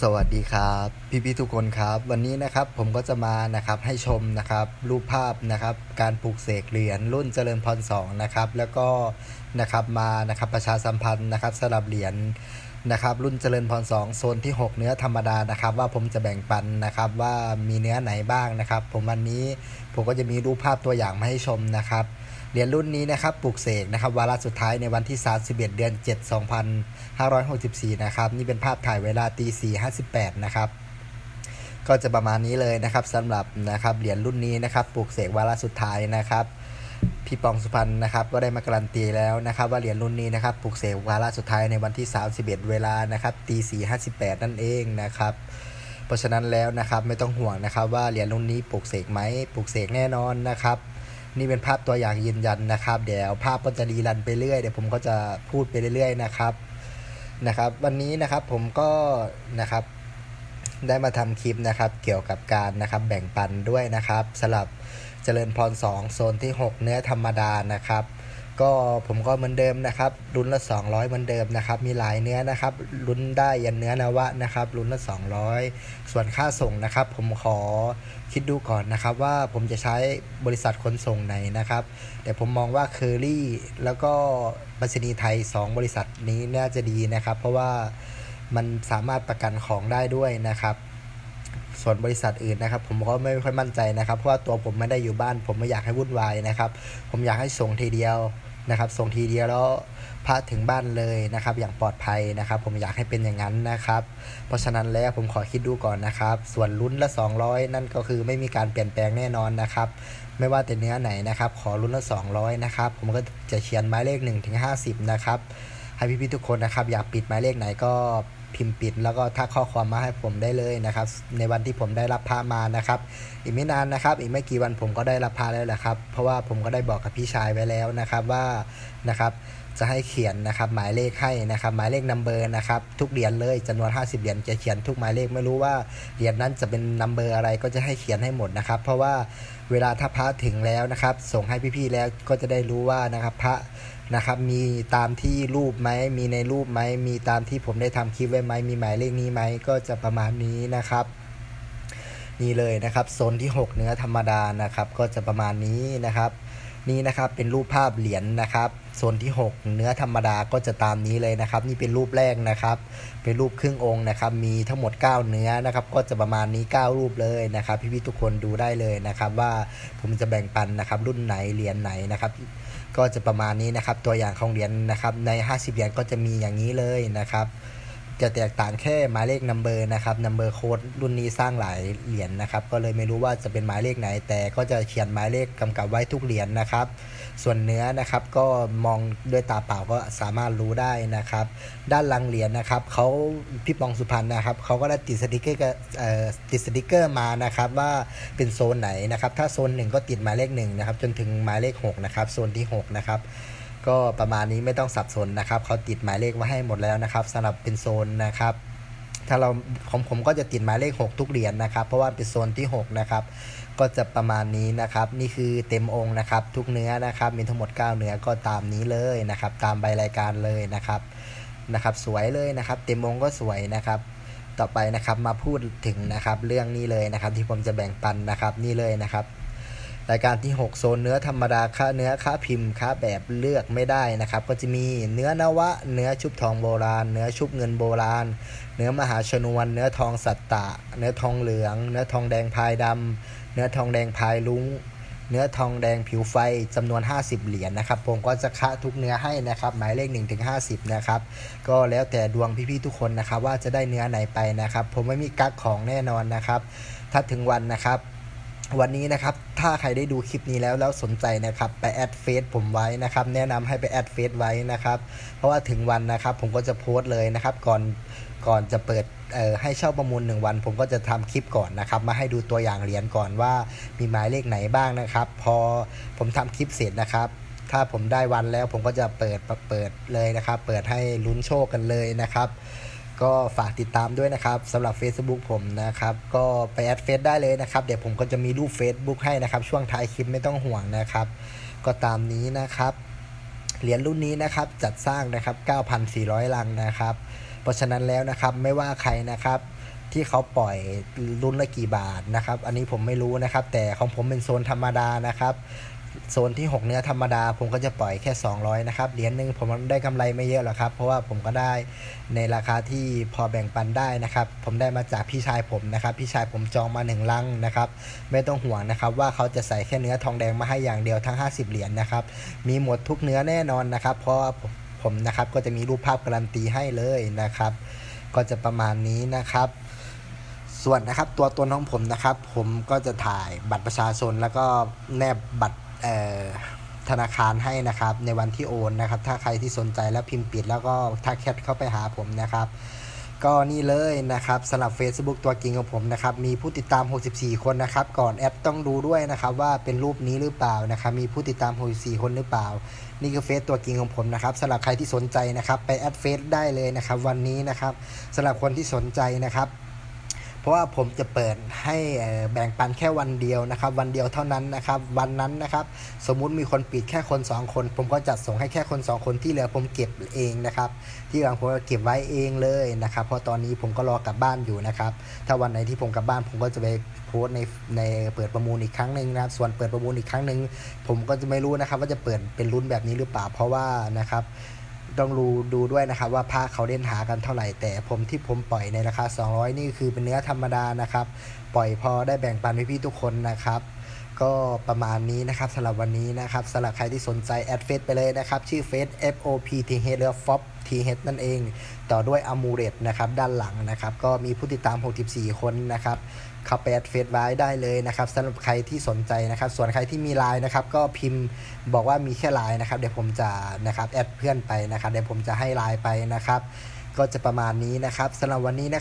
สวัสดีครับพี่พี่ๆทุกคนครับ วันนี้นะครับผมก็จะมานะครับให้ชมนะครับรูปภาพนะครับการปลูกเสกเหรียญรุ่นเจริญพรสองนะครับแล้วก็นะครับมานะครับประชาสัมพันธ์นะครับสำหรับเหรียญนะครับรุ่นเจริญพรสองโซนที่ 6 เนื้อธรรมดานะครับ ว่าผมจะแบ่งปันนะครับว่ามีเนื้อไหนบ้างนะครับ ผมวันนี้ผมก็จะมีรูปภาพตัวอย่างมาให้ชมนะครับ เหรียญรุ่นนี้นะครับปลูกเสกนะครับวาระสุดท้ายในวันที่ 31 เดือน 7 2564 นะครับ นี่เป็นภาพถ่ายเวลาตี4.58 นะครับ ก็จะประมาณนี้เลยนะครับสำหรับนะครับเหรียญรุ่นนี้นะครับปลูกเสกวาระสุดท้ายนะครับพี่ปองสุพรรณนะครับก็ได้มาการันตีแล้วนะครับ ว่าเหรียญรุ่นนี้นะครับปลูกเสกวาระสุดท้ายในวันที่ 31 เวลานะครับตี4.58 นั่นเองนะครับเพราะฉะนั้นแล้วนะครับไม่ต้องห่วงนะครับว่าเหรียญรุ่นนี้ปลูกเสกไหมปลูกเสกแน่นอนนะครับ นี่เป็นภาพตัวอย่างยืนยันนะครับ เดี๋ยวภาพก็จะรีรันไปเรื่อยเดี๋ยวผมก็จะพูดไปเรื่อยๆนะครับนะครับ วันนี้นะครับผมก็นะครับได้มาทำคลิปนะครับเกี่ยวกับการนะครับแบ่งปันด้วยนะครับสลับเจริญพร 2 โซนที่ 6 เนื้อธรรมดานะครับ ก็ผมก็เหมือนเดิมนะครับรุ่นละ 200 เหมือนเดิมนะครับ มีหลายเนื้อนะครับรุ่นได้ยันเนื้อนวะนะครับรุ่นละ 200 ส่วนค่าส่งนะครับ ผมขอคิดดูก่อนนะครับ ว่าผมจะใช้บริษัทขนส่งไหนนะครับ แต่ผมมองว่าเคอรี่แล้วก็บัษณีไทย 2 บริษัทนี้น่าจะดีนะครับ เพราะว่ามันสามารถประกันของได้ด้วยนะครับ ส่วนบริษัทอื่นนะครับ ผมก็ไม่ค่อยมั่นใจนะครับ เพราะว่าตัวผมไม่ได้อยู่บ้าน ผมไม่อยากให้วุ่นวายนะครับ ผมอยากให้ส่งทีเดียวนะครับ ส่งทีเดียวแล้วพระถึงบ้านเลยนะครับ อย่างปลอดภัยนะครับ ผมอยากให้เป็นอย่างนั้นนะครับ เพราะฉะนั้นแล้วผมขอคิดดูก่อนนะครับ ส่วนลุ้นละ 200 นั่นก็คือไม่มีการเปลี่ยนแปลงแน่นอนนะครับ ไม่ว่าแต่เนื้อไหนนะครับ ขอลุ้นละ 200 นะครับ ผมก็จะเขียนหมายเลข1ถึง50 นะครับให้พี่ๆทุกคนนะครับ อยากปิดหมายเลขไหนก็ พิมพ์ปิด แล้วก็ทักข้อความมาให้ผมได้เลยนะครับ ในวันที่ผมได้รับพามานะครับ อีกไม่นานนะครับ อีกไม่กี่วันผมก็ได้รับพาแล้วแหละครับ เพราะว่าผมก็ได้บอกกับพี่ชายไว้แล้วนะครับว่านะครับจะให้เขียนนะครับหมายเลขให้นะครับหมายเลขนัมเบอร์นะครับทุกเหรียญเลยจำนวน 50 เหรียญจะเขียนทุกหมายเลขไม่รู้ว่าเหรียญนั้นจะเป็นนัมเบอร์อะไรก็จะให้เขียนให้หมดนะครับ เพราะว่าเวลาถ้าพระถึงแล้วนะครับ ส่งให้พี่ๆแล้วก็จะได้รู้ว่านะครับพระ นะครับ มีตามที่รูปไหม มีในรูปไหม มีตามที่ผมได้ทำคลิปไว้ไหม มีหมายเลขนี้ไหม ก็จะประมาณนี้นะครับ นี่เลยนะครับ โซนที่ 6 เนื้อธรรมดานะครับ ก็จะประมาณนี้นะครับ นี่นะครับเป็นรูปภาพเหรียญนะครับโซนที่ 6 เนื้อธรรมดาก็จะตามนี้เลยนะครับ นี่เป็นรูปแรกนะครับ เป็นรูปครึ่งองค์นะครับ มีทั้งหมด 9 เนื้อนะครับ ก็จะประมาณนี้ 9 รูปเลยนะครับ พี่ๆทุกคนดูได้เลยนะครับ ว่าผมจะแบ่งปันนะครับ รุ่นไหนเหรียญไหนนะครับ ก็จะประมาณนี้นะครับ ตัวอย่างของเหรียญนะครับ ใน 50เหรียญก็จะมีอย่างนี้เลยนะครับ จะแตกต่างแค่หมายเลขนัมเบอร์นะครับนัมเบอร์โค้ดรุ่นนี้สร้างหลายเหรียญนะครับ ก็เลยไม่รู้ว่าจะเป็นหมายเลขไหน แต่ก็จะเขียนหมายเลขกำกับไว้ทุกเหรียญนะครับ ส่วนเนื้อนะครับก็มองด้วยตาเปล่าก็สามารถรู้ได้นะครับ ด้านหลังเหรียญนะครับเขาพี่ปองสุพรรณนะครับเขาก็ได้ติดสติกเกอร์ติดสติกเกอร์มานะครับว่าเป็นโซนไหนนะครับ ถ้าโซนหนึ่งก็ติดหมายเลขหนึ่งนะครับ จนถึงหมายเลขหกนะครับโซนที่หกนะครับ ก็ประมาณนี้ไม่ต้องสับสนนะครับเขาติดหมายเลขมาให้หมดแล้วนะครับสำหรับเป็นโซนนะครับถ้าเราของผมก็จะติดหมายเลข 6 ทุกเหรียญนะครับ เพราะว่าเป็นโซนที่ 6 นะครับ ก็จะประมาณนี้นะครับ นี่คือเต็มองค์นะครับ ทุกเนื้อนะครับ มีทั้งหมด 9 เนื้อก็ตามนี้เลยนะครับ ตามใบรายการเลยนะครับนะครับ สวยเลยนะครับ เต็มองค์ก็สวยนะครับ ต่อไปนะครับมาพูดถึงนะครับเรื่องนี้เลยนะครับ ที่ผมจะแบ่งปันนะครับนี่เลยนะครับ รายการที่ 6 โซนเนื้อธรรมดาค่าเนื้อค่าพิมพ์ค่าแบบเลือกไม่ได้นะครับ ก็จะมีเนื้อนวะ เนื้อชุบทองโบราณ เนื้อชุบเงินโบราณ เนื้อมหาชนวน เนื้อทองสัตตะ เนื้อทองเหลือง เนื้อทองแดงพายดำเนื้อทองแดงพายลุงเนื้อทองแดงผิวไฟจำนวน 50 เหรียญนะครับผมก็จะคะทุกเนื้อให้นะครับหมายเลข1ถึง50นะครับก็แล้วแต่ดวงพี่ๆทุกคนนะครับว่าจะได้เนื้อไหนไปนะครับ ผมไม่มีกักของแน่นอนนะครับ ถ้าถึงวันนะครับ วันนี้นะครับ ถ้าใครได้ดูคลิปนี้แล้วแล้วสนใจนะครับ ไปแอดเฟซผมไว้นะครับ แนะนำให้ไปแอดเฟซไว้นะครับ เพราะว่าถึงวันนะครับ ผมก็จะโพสต์เลยนะครับ ก่อนก่อนจะเปิดให้เช่าประมูล 1 วัน ผมก็จะทำคลิปก่อนนะครับ มาให้ดูตัวอย่างเหรียญก่อนว่ามีหมายเลขไหนบ้างนะครับ พอผมทำคลิปเสร็จนะครับ ถ้าผมได้วันแล้วผมก็จะเปิดเปิดเลยนะครับ เปิดให้ลุ้นโชคกันเลยนะครับ ก็ฝากติดตามด้วยนะครับสำหรับ Facebook ผมนะครับ ก็ไปแอดเฟซได้เลยนะครับ เดี๋ยวผมก็จะมีรูป Facebook ให้นะครับ ช่วงท้ายคลิปไม่ต้องห่วงนะครับ ก็ตามนี้นะครับเหรียญรุ่นนี้นะครับจัดสร้างนะครับ 9,400 ลังนะครับ เพราะฉะนั้นแล้วนะครับไม่ว่าใครนะครับที่เขาปล่อยรุ่นละกี่บาทนะครับ อันนี้ผมไม่รู้นะครับ แต่ของผมเป็นโซนธรรมดานะครับ โซนที่ 6 เนื้อธรรมดา ผมก็จะปล่อยแค่ 200 นะครับ เหรียญหนึ่งผมได้กำไรไม่เยอะหรอกครับ เพราะว่าผมก็ได้ในราคาที่พอแบ่งปันได้นะครับ ผมได้มาจากพี่ชายผมนะครับ พี่ชายผมจองมาหนึ่งลังนะครับ ไม่ต้องห่วงนะครับว่าเขาจะใส่แค่เนื้อทองแดงมาให้อย่างเดียวทั้ง 50 เหรียญนะครับ มีหมดทุกเนื้อแน่นอนนะครับ เพราะว่าผมนะครับก็จะมีรูปภาพการันตีให้เลยนะครับ ก็จะประมาณนี้นะครับส่วนนะครับตัวตนของผมนะครับ ผมก็จะถ่ายบัตรประชาชนแล้วก็แนบบัตร ธนาคารให้นะครับในวันที่โอนนะครับ ถ้าใครที่สนใจแล้วพิมพ์ปิดแล้วก็ทักแชทเข้าไปหาผมนะครับ ก็นี่เลยนะครับสำหรับ Facebook ตัวจริงของผมนะครับ มีผู้ติดตาม 64 คนนะครับ ก่อนแอดต้องดูด้วยนะครับว่าเป็นรูปนี้หรือเปล่านะครับ มีผู้ติดตาม 64 คนหรือเปล่า นี่คือเฟซตัวจริงของผมนะครับสำหรับใครที่สนใจนะครับ ไปแอดเฟซได้เลยนะครับ วันนี้นะครับสำหรับคนที่สนใจนะครับ เพราะว่าผมจะเปิดให้แบ่งปันแค่วันเดียวนะครับ วันเดียวเท่านั้นนะครับ วันนั้นนะครับ สมมุติมีคนปิดแค่คน 2 คน ผมก็จัดส่งให้แค่คน 2 คนที่เหลือผมเก็บเองนะครับ ที่เหลือผมเก็บไว้เองเลยนะครับ เพราะตอนนี้ผมก็รอกลับบ้านอยู่นะครับ ถ้าวันไหนที่ผมกลับบ้าน ผมก็จะไปโพสในในเปิดประมูลอีกครั้งหนึ่งนะครับ ส่วนเปิดประมูลอีกครั้งหนึ่งผมก็จะไม่รู้นะครับ ว่าจะเปิดเป็นรุ่นแบบนี้หรือเปล่า เพราะว่านะครับ ต้องรูดูด้วยนะครับว่าผ้าเขาเล่นหากันเท่าไหร่ แต่ผมที่ผมปล่อยในราคา 200 นี่คือเป็นเนื้อธรรมดานะครับ ปล่อยพอได้แบ่งปันพี่ๆทุกคนนะครับ ก็ประมาณนี้นะครับสำหรับวันนี้นะครับสำหรับใครที่สนใจแอดเฟซไปเลยนะครับ ชื่อเฟซ F O P T H หรือ FOP T H นั่นเอง ต่อด้วยอ m u l e t นะครับด้านหลังนะครับก็มีผู้ติดตาม 64 คนนะครับเข้าไปแอดเฟซไว้ได้เลยนะครับสำหรับใครที่สนใจนะครับ ส่วนใครที่มีไลน์นะครับ ก็พิมพ์บอกว่ามีแค่ไลน์นะครับเดี๋ยวผมจะนะครับแอดเพื่อนไปนะครับเดี๋ยวผมจะให้ไลน์ไปนะครับ ก็จะประมาณนี้นะครับสำหรับวันนี้นะครับ